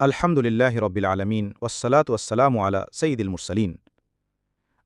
আলহামদুলিল্লাহ রবিল আলমিন ওসালাত ওয়াসালামু আলা সঈদুল মুরসালিন।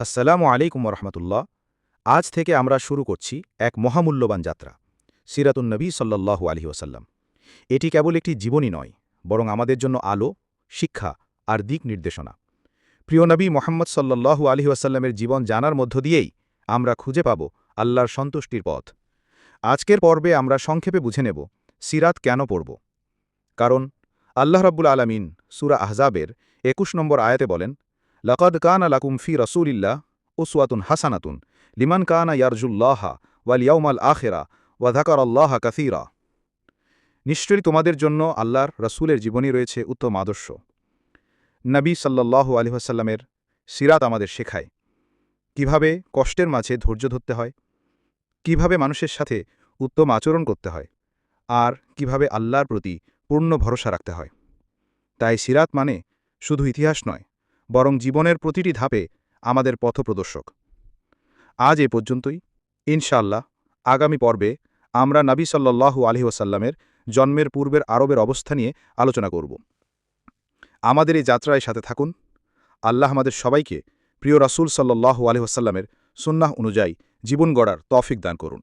আসসালামু আলাইকুম রহমতুল্লাহ। আজ থেকে আমরা শুরু করছি এক মহামূল্যবান যাত্রা, সিরাতুন নবী সাল্লাল্লাহু আলহি ওসাল্লাম এটি কেবল একটি জীবনী নয়, বরং আমাদের জন্য আলো, শিক্ষা আর দিক নির্দেশনা। প্রিয় নবী মোহাম্মদ সাল্লাল্লাহু আলহি ওয়াসাল্লামের জীবন জানার মধ্য দিয়েই আমরা খুঁজে পাব আল্লাহর সন্তুষ্টির পথ। আজকের পর্বে আমরা সংক্ষেপে বুঝে নেব, সিরাত কেন পড়ব? কারণ আল্লাহ রাব্বুল আলমিন সুরা আহজাবের একুশ নম্বর আয়াতে বলেন, লকদ কানা লাকুম ফি রসুলিল্লাহ উসওয়াতুন হাসানাতুন লিমান কানা ইয়ারজুল্লাহা ওয়াল ইয়াউমাল আখেরা ওয়াধাকার আল্লাহ কাসিরা। নিশ্চয়ই তোমাদের জন্য আল্লাহর রসুলের জীবনী রয়েছে উত্তম আদর্শ। নবী সাল্লাল্লাহু আলহিহাসাল্লামের সিরাত আমাদের শেখায়। কীভাবে কষ্টের মাঝে ধৈর্য ধরতে হয়? কীভাবে মানুষের সাথে উত্তম আচরণ করতে হয়? আর কীভাবে আল্লাহর প্রতি পূর্ণ ভরসা রাখতে হয়। তাই সিরাত মানে শুধু ইতিহাস নয়, বরং জীবনের প্রতিটি ধাপে আমাদের পথপ্রদর্শক। আজ এ পর্যন্তই। ইনশাল্লাহ আগামী পর্বে আমরা নাবী সাল্লাল্লাহু আলহি ওসাল্লামের জন্মের পূর্বের আরবের অবস্থা নিয়ে আলোচনা করব। আমাদের এই যাত্রায় সাথে থাকুন। আল্লাহ আমাদের সবাইকে প্রিয় রাসুল সাল্লাল্লাহু আলহি ওসাল্লামের সুন্নাহ অনুযায়ী জীবন গড়ার তফিক দান করুন।